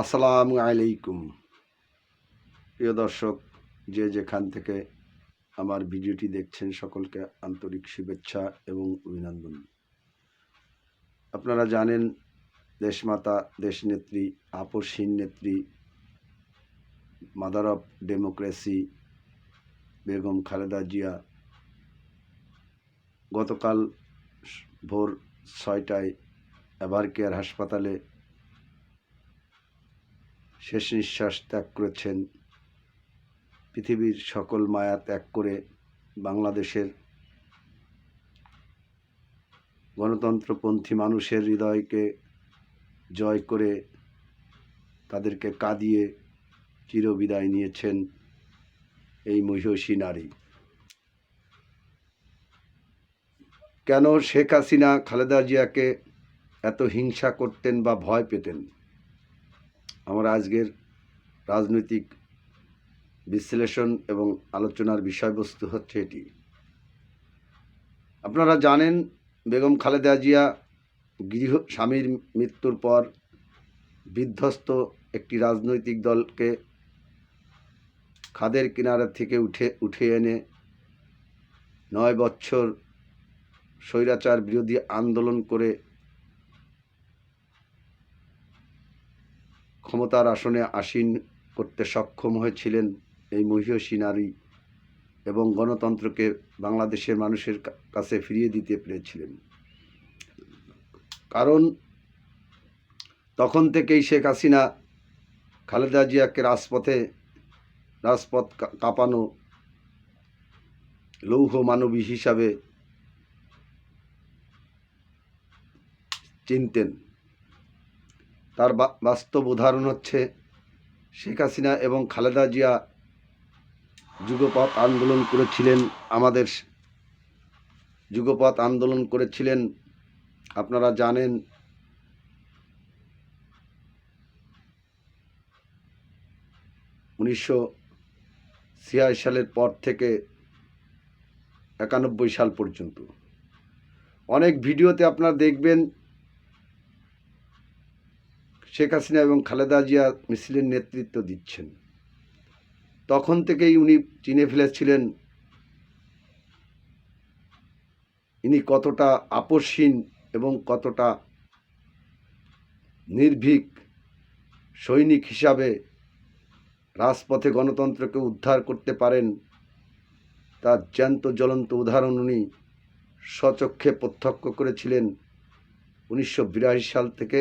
আসসালামু আলাইকুম। প্রিয় দর্শক, যে যেখান থেকে আমার ভিডিওটি দেখছেন, সকলকে আন্তরিক শুভেচ্ছা এবং অভিনন্দন। আপনারা জানেন, দেশমাতা, দেশনেত্রী আপসহীন নেত্রী, mother of democracy, Begum Khaleda Zia, গতকাল ভোর ছয়টায় এভার কেয়ার হাসপাতালে শেষ নিঃশ্বাস ত্যাগ করেছেন। পৃথিবীর সকল মায়া ত্যাগ করে বাংলাদেশের গণতন্ত্রপন্থী মানুষের হৃদয়কে জয় করে তাদেরকে কাঁদিয়ে চিরবিদায় নিয়েছেন এই মহিষী নারী। কেন শেখ হাসিনা, খালেদা জিয়াকে এত হিংসা করতেন বা ভয় পেতেন? আমার আজকের রাজনৈতিক বিশ্লেষণ এবং আলোচনার বিষয়বস্তু হচ্ছে এটি। আপনারা জানেন, বেগম খালেদা জিয়া গৃহ, স্বামীর মৃত্যুর পর বিধ্বস্ত একটি রাজনৈতিক দলকে খাদের কিনারা থেকে উঠে উঠে এনে নয় বছর স্বৈরাচার বিরোধী আন্দোলন করে ক্ষমতার আসনে আসীন করতে সক্ষম হয়েছিলেন এই মহিষী নারী এবং গণতন্ত্রকে বাংলাদেশের মানুষের কাছে ফিরিয়ে দিতে পেরেছিলেন। কারণ তখন থেকেই শেখ হাসিনা খালেদা জিয়াকে রাজপথে, রাজপথ কাঁপানো লৌহ মানবী হিসাবে চিনতেন। তার বাস্তব উদাহরণ হচ্ছে শেখ হাসিনা এবং খালেদা জিয়া যুগপথ আন্দোলন করেছিলেন। আমাদের যুগপথ আন্দোলন করেছিলেন। আপনারা জানেন, উনিশশো ছিয়াশি সালের পর থেকে একানব্বই সাল পর্যন্ত। অনেক ভিডিওতে আপনারা দেখবেন শেখ হাসিনা এবং খালেদা জিয়া মিছিলের নেতৃত্ব দিচ্ছেন। তখন থেকেই উনি চিনে ফেলেছিলেন ইনি কতটা আপসহীন এবং কতটা নির্ভীক সৈনিক হিসাবে রাজপথে গণতন্ত্রকে উদ্ধার করতে পারেন, তার জ্যান্ত জ্বলন্ত উদাহরণ উনি স্বচক্ষে প্রত্যক্ষ করেছিলেন উনিশশো বিরাশি সাল থেকে।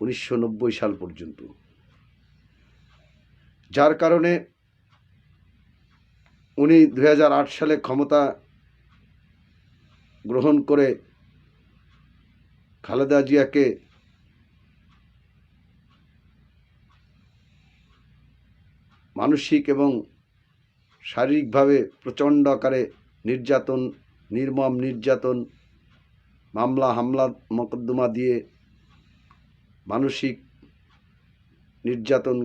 উনিশশো নব্বই সাল পর্যন্ত। যার কারণে উনি দু হাজার আট সালে ক্ষমতা গ্রহণ করে খালেদা জিয়াকে মানসিক এবং শারীরিকভাবে প্রচণ্ড আকারে নির্যাতন, নির্মম নির্যাতন, মামলা, হামলা, মকদ্দমা দিয়ে মানসিক নির্যাতন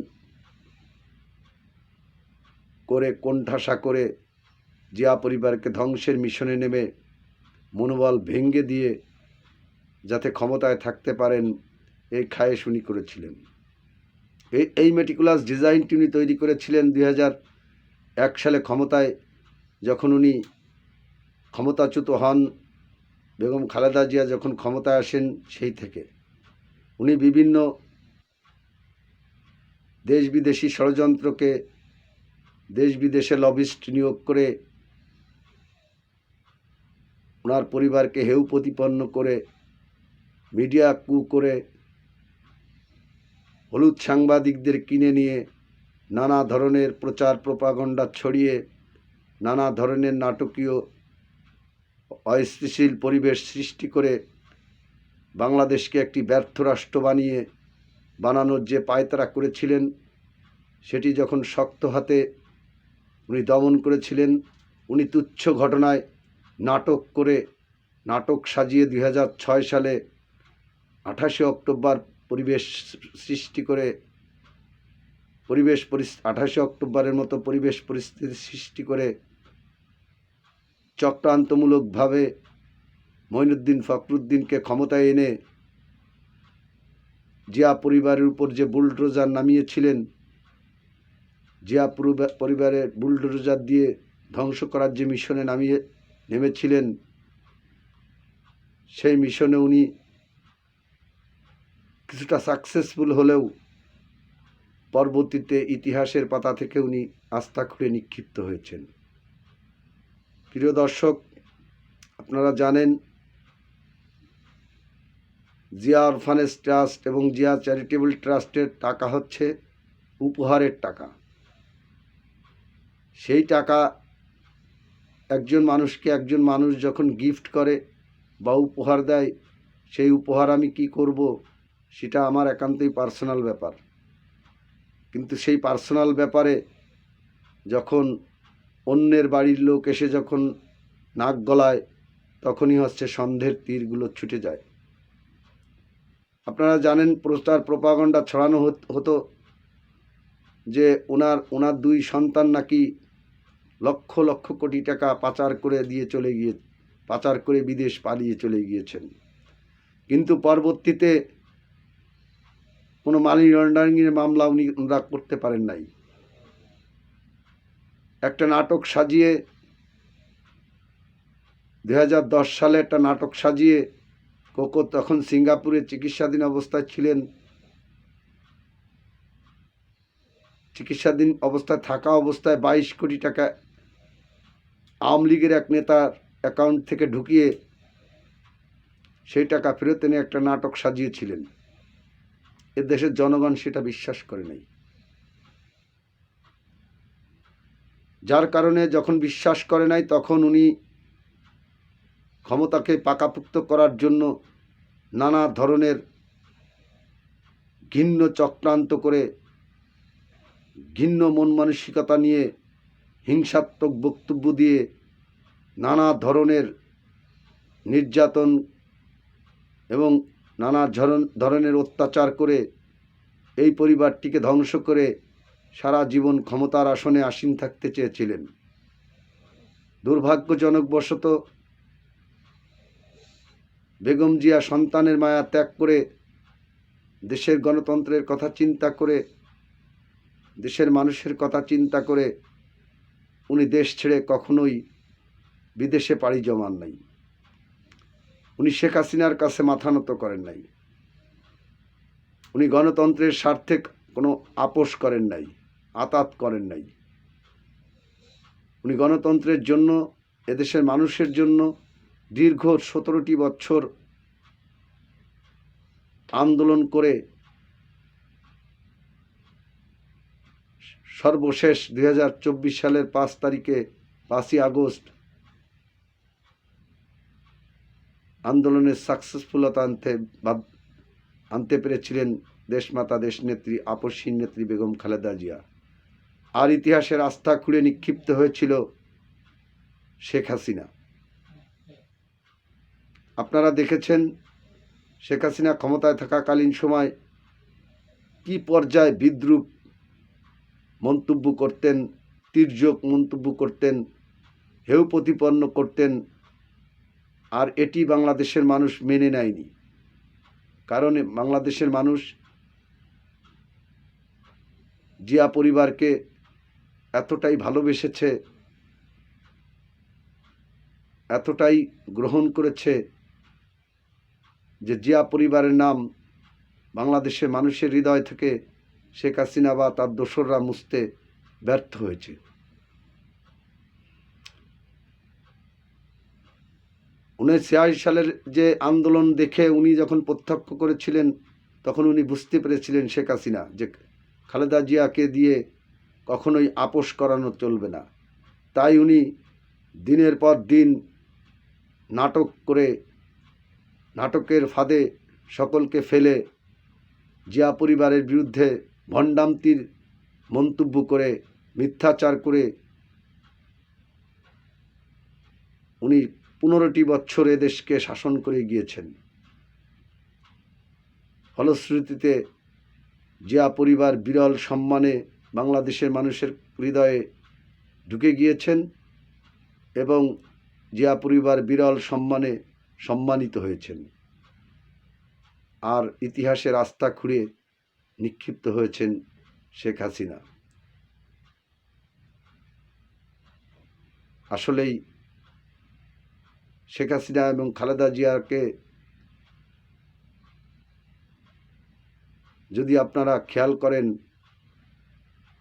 করে, কোণঠাসা করে জিয়া পরিবারকে ধ্বংসের মিশনে নেমে মনোবল ভেঙ্গে দিয়ে যাতে ক্ষমতায় থাকতে পারেন, এই খায়েশ উনি করেছিলেন। এই এই মেটিকুলাস ডিজাইনটি উনি তৈরি করেছিলেন দুই এক সালে ক্ষমতায়, যখন উনি ক্ষমতাচ্যুত হন, বেগম খালেদা জিয়া যখন ক্ষমতায় আসেন সেই থেকে। উনি বিভিন্ন দেশ বিদেশি ষড়যন্ত্রকে দেশ বিদেশে লবিস্ট নিয়োগ করে ওনার পরিবারকে হেউ প্রতিপন্ন করে, মিডিয়া কু করে, হলুদ সাংবাদিকদের কিনে নিয়ে নানা ধরনের প্রচার প্রপাগণ্ডা ছড়িয়ে, নানা ধরনের নাটকীয় অস্থিতিশীল পরিবেশ সৃষ্টি করে বাংলাদেশকে একটি ব্যর্থ রাষ্ট্র বানিয়ে বানানোর যে পায়তারা করেছিলেন, সেটি যখন শক্ত হাতে উনি দমন করেছিলেন, উনি তুচ্ছ ঘটনায় নাটক করে, নাটক সাজিয়ে দুই সালে আঠাশে অক্টোবর পরিবেশ সৃষ্টি করে, পরিবেশ আঠাশে অক্টোবরের মতো পরিবেশ পরিস্থিতি সৃষ্টি করে চক্রান্তমূলকভাবে মঈনুদ্দিন ফখরুদ্দিনকে ক্ষমতায় এনে জিয়া পরিবারের উপর যে বুলডোজার নামিয়েছিলেন, জিয়া পরিবা- পরিবারের বুলডোজার দিয়ে ধ্বংস করার যে মিশনে নামিয়ে নেমেছিলেন, সেই মিশনে উনি কিছুটা সাকসেসফুল হলেও পরবর্তীতে ইতিহাসের পাতা থেকে উনি আস্থা খুঁড়ে নিক্ষিপ্ত হয়েছেন। প্রিয় দর্শক, আপনারা জানেন জিয়া অরফানেজ ট্রাস্ট এবং জিয়া চ্যারিটেবল ট্রাস্টের টাকা হচ্ছে উপহারের টাকা। সেই টাকা একজন মানুষকে একজন মানুষ যখন গিফট করে বা উপহার দেয়, সেই উপহার আমি কি করব সেটা আমার একান্তই পার্সোনাল ব্যাপার। কিন্তু সেই পার্সোনাল ব্যাপারে যখন অন্যের বাড়ির লোক এসে যখন নাক গলায়, তখনই হচ্ছে সন্ধের তীরগুলো ছুটে যায়। আপনারা জানেন প্রচার প্রপাগণ্ডা ছড়ানো হত- হতো যে ওনার ওনার দুই সন্তান নাকি লক্ষ লক্ষ কোটি টাকা পাচার করে দিয়ে চলে গিয়ে, পাচার করে বিদেশ পালিয়ে চলে গিয়েছেন। কিন্তু পরবর্তীতে কোনো মানি লন্ডারিংয়ের মামলা উনি, ওনারা করতে পারেন নাই। একটা নাটক সাজিয়ে দু হাজার দশ সালে একটা নাটক সাজিয়ে কোকো তখন সিঙ্গাপুরে চিকিৎসাধীন অবস্থায় ছিলেন। চিকিৎসাধীন অবস্থায় থাকা অবস্থায় বাইশ কোটি টাকা আওয়ামী লীগের এক নেতার অ্যাকাউন্ট থেকে ঢুকিয়ে সেই টাকা ফেরত এনে একটা নাটক সাজিয়েছিলেন। এ দেশের জনগণ সেটা বিশ্বাস করে নাই। যার কারণে যখন বিশ্বাস করে নাই, তখন উনি ক্ষমতাকে পাকাপুক্ত করার জন্য নানা ধরনের ঘিন্ন চক্রান্ত করে ঘিন্ন মন মানসিকতা নিয়ে হিংসাত্মক বক্তব্য দিয়ে নানা ধরনের নির্যাতন এবং নানা ধরন- ধরনের অত্যাচার করে এই পরিবারটিকে ধ্বংস করে সারা জীবন ক্ষমতার আসনে আসীন থাকতে চেয়েছিলেন। দুর্ভাগ্যজনক বশত বেগম জিয়া সন্তানের মায়া ত্যাগ করে দেশের গণতন্ত্রের কথা চিন্তা করে, দেশের মানুষের কথা চিন্তা করে উনি দেশ ছেড়ে কখনোই বিদেশে পাড়ি জমান নাই। উনি শেখ হাসিনার কাছে মাথা নত করেন নাই। উনি গণতন্ত্রের স্বার্থে কোনো আপোষ করেন নাই, আতাত করেন নাই। উনি গণতন্ত্রের জন্য, এদেশের মানুষের জন্য দীর্ঘ সতেরোটি বছর আন্দোলন করে সর্বশেষ দু হাজার চব্বিশ সালের পাঁচ তারিখে পাঁচই আগস্ট আন্দোলনের সাকসেসফুলতা আনতে আনতে পেরেছিলেন দেশমাতা, দেশনেত্রী, আপসহীন নেত্রী বেগম খালেদা জিয়া। আর ইতিহাসের আস্থা খুঁড়ে নিক্ষিপ্ত হয়েছিল শেখ হাসিনা। আপনারা দেখেছেন শেখ হাসিনা ক্ষমতায় থাকাকালীন সময় কি পর্যায়ে বিদ্রুপ মন্তব্য করতেন, তির্যক মন্তব্য করতেন হেউ প্রতিপন্ন করতেন, আর এটি বাংলাদেশের মানুষ মেনে নেয়নি। কারণ বাংলাদেশের মানুষ জিয়া পরিবারকে এতটাই ভালোবেসেছে, এতটাই গ্রহণ করেছে যে জিয়া পরিবারের নাম বাংলাদেশের মানুষের হৃদয় থেকে শেখ হাসিনা বা তার দোসররা মুছতে ব্যর্থ হয়েছে। উনিশশো ছিয়াশি সালের যে আন্দোলন দেখে উনি যখন প্রত্যক্ষ করেছিলেন, তখন উনি বুঝতে পেরেছিলেন শেখ হাসিনা যে খালেদা জিয়াকে দিয়ে কখনোই আপোষ করানো চলবে না। তাই উনি দিনের পর দিন নাটক করে নাটকের ফাঁদে সকলকে ফেলে জিয়া পরিবারের বিরুদ্ধে ভণ্ডামতির মন্তব্য করে, মিথ্যাচার করে উনি পনেরোটি বছর দেশকে শাসন করে গিয়েছেন। ফলশ্রুতিতে জিয়া পরিবার বিরল সম্মানে বাংলাদেশের মানুষের হৃদয়ে ঢুকে গিয়েছেন এবং জিয়া পরিবার বিরল সম্মানে সম্মানিত হয়েছেন। আর ইতিহাসের রাস্তা খুঁড়ে নিক্ষিপ্ত হয়েছেন শেখ হাসিনা। আসলেই শেখ হাসিনা এবং খালেদা জিয়াকে যদি আপনারা খেয়াল করেন,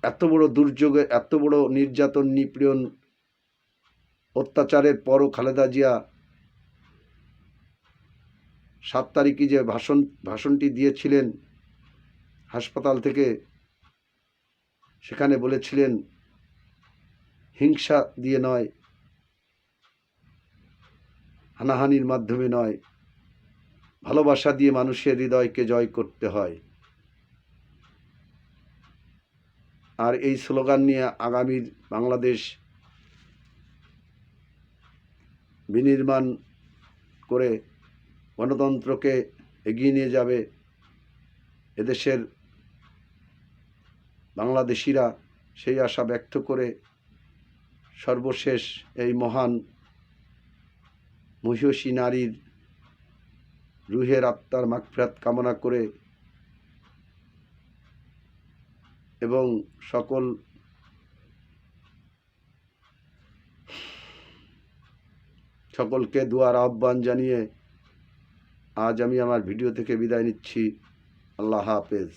এত বড় দুর্যোগে, এত বড় নির্যাতন নিপীড়ন অত্যাচারের পরও খালেদা জিয়া সাত তারিখে যে ভাষণ, ভাষণটি দিয়েছিলেন হাসপাতাল থেকে, সেখানে বলেছিলেন, হিংসা দিয়ে নয়, হানাহানির মাধ্যমে নয়, ভালোবাসা দিয়ে মানুষের হৃদয়কে জয় করতে হয়। আর এই স্লোগান নিয়ে আগামীর বাংলাদেশ বিনির্মাণ করে গণতন্ত্রকে এগিয়ে নিয়ে যাবে এদেশের বাংলাদেশিরা সেই আশা ব্যক্ত করে সর্বশেষ এই মহান মহিষী নারীর রুহের আত্মার মাগফিরাত কামনা করে এবং সকল সকলকে দুয়ার আহ্বান জানিয়ে আজ আমি আমার ভিডিও থেকে বিদায় নিচ্ছি। আল্লাহ হাফেজ।